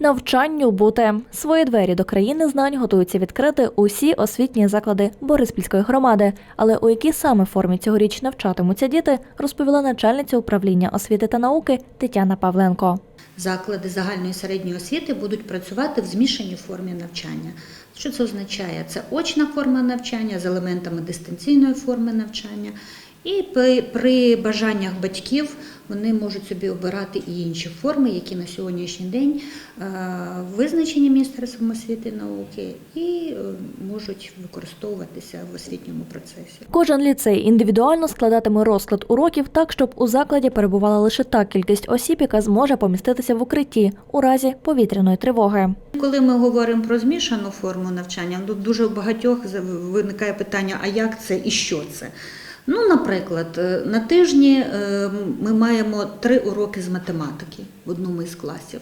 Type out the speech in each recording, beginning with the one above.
Навчанню бути свої двері до країни знань готуються відкрити усі освітні заклади Бориспільської громади. Але у якій саме формі цьогоріч навчатимуться діти, розповіла начальниця управління освіти та науки Тетяна Павленко. Заклади загальної середньої освіти будуть працювати в змішаній формі навчання. Що це означає? Це очна форма навчання з елементами дистанційної форми навчання. І при, бажаннях батьків вони можуть собі обирати і інші форми, які на сьогоднішній день е, визначені Міністерством освіти і науки і е, можуть використовуватися в освітньому процесі. Кожен ліцей індивідуально складатиме розклад уроків так, щоб у закладі перебувала лише та кількість осіб, яка зможе поміститися в укритті у разі повітряної тривоги. Коли ми говоримо про змішану форму навчання, ну, дуже багатьох виникає питання, а як це і що це? Ну, наприклад, е, на тижні е, ми маємо три уроки з математики в одному із класів.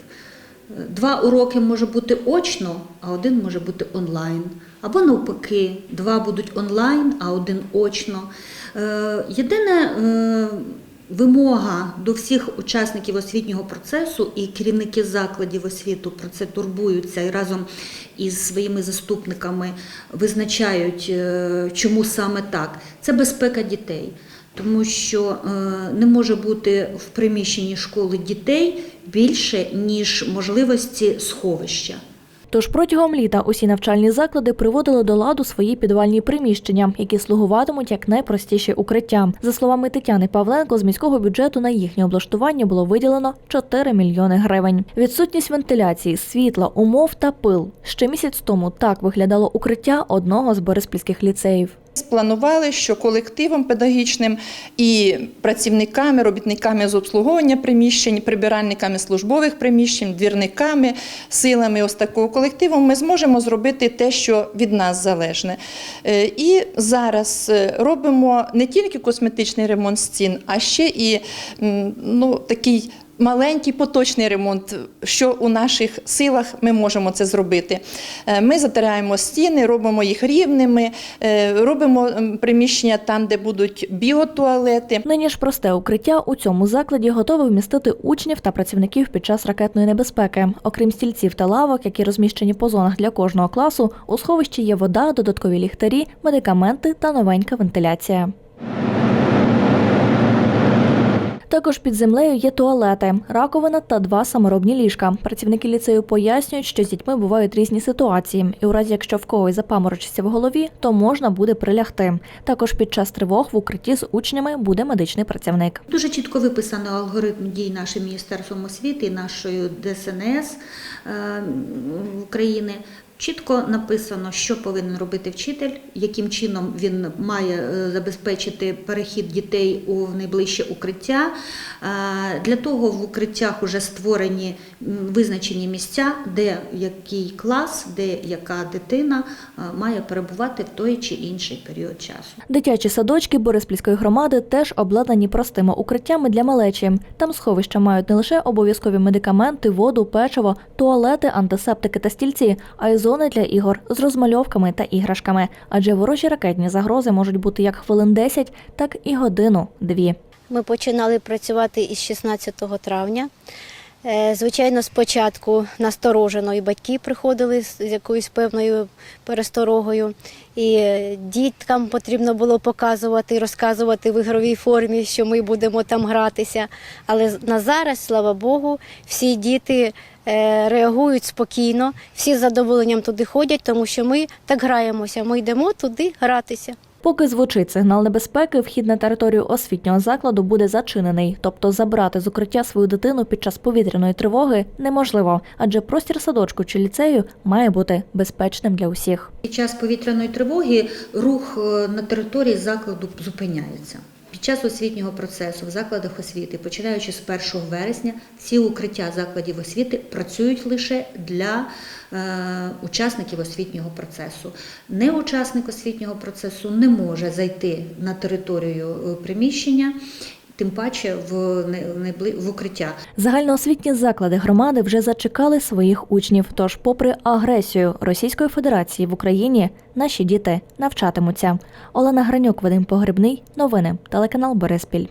Е, Два уроки може бути очно, а один може бути онлайн. Або навпаки, два будуть онлайн, а один очно. Єдине вимога до всіх учасників освітнього процесу і керівники закладів освіту про це турбуються і разом із своїми заступниками визначають, е, чому саме так. Це безпека дітей. Тому що е, не може бути в приміщенні школи дітей більше, ніж можливості сховища. Тож протягом літа усі навчальні заклади приводили до ладу свої підвальні приміщення, які слугуватимуть як найпростіші укриття. За словами Тетяни Павленко, з міського бюджету на їхнє облаштування було виділено 4 мільйони гривень. Відсутність вентиляції, світла, умов та пил. Ще місяць тому так виглядало укриття одного з бориспільських ліцеїв. Спланували, що колективом педагогічним і працівниками, робітниками з обслуговування приміщень, прибиральниками службових приміщень, двірниками, силами ось такого колективу ми зможемо зробити те, що від нас залежне. Е, І зараз е, робимо не тільки косметичний ремонт стін, а ще і ну, такий. Маленький поточний ремонт, що у наших силах ми можемо це зробити. Е, Ми затираємо стіни, робимо їх рівними, е, робимо приміщення там, де будуть біотуалети. Нині ж просте укриття у цьому закладі готове вмістити учнів та працівників під час ракетної небезпеки. Окрім стільців та лавок, які розміщені по зонах для кожного класу, у сховищі є вода, додаткові ліхтарі, медикаменти та новенька вентиляція. Також під землею є туалети, раковина та два саморобні ліжка. Працівники ліцею пояснюють, що з дітьми бувають різні ситуації, і у разі, якщо в когось запаморочиться в голові, то можна буде прилягти. Також під час тривог в укритті з учнями буде медичний працівник. Дуже чітко виписано алгоритм дій нашим Міністерством освіти нашою ДСНС е, України. Чітко написано, що повинен робити вчитель, яким чином він має е, забезпечити перехід дітей у найближче укриття. Е, Для того в укриттях вже створені визначені місця, де який клас, де яка дитина е, має перебувати в той чи інший період часу. Дитячі садочки Бориспільської громади теж обладнані простими укриттями для малечі. Там сховища мають не лише обов'язкові медикаменти, воду, печиво, туалети, антисептики та стільці, а й зони для ігор з розмальовками та іграшками. Адже ворожі ракетні загрози можуть бути як хвилин 10, так і годину-дві. Ми починали працювати із 16 травня. Е, Звичайно, спочатку насторожено і батьки приходили з якоюсь певною пересторогою, і е, діткам потрібно було показувати розказувати в ігровій формі, що ми будемо там гратися. Але на зараз, слава Богу, всі діти реагують спокійно, всі з задоволенням туди ходять, тому що ми так граємося. Ми йдемо туди гратися. Поки звучить сигнал небезпеки, вхід на територію освітнього закладу буде зачинений, тобто забрати з укриття свою дитину під час повітряної тривоги неможливо, адже простір садочку чи ліцею має бути безпечним для усіх. Під час повітряної тривоги рух е, на території закладу зупиняється. Під час освітнього процесу в закладах освіти, починаючи з 1 вересня, всі укриття закладів освіти працюють лише для е, учасників освітнього процесу. Неучасник освітнього процесу не може зайти на територію е, приміщення, тим паче в, в укриття. Загальноосвітні заклади громади вже зачекали своїх учнів. Тож, попри агресію Російської Федерації в Україні, наші діти навчатимуться. Олена Гранюк, Вадим Погребний. Новини. Телеканал Бориспіль.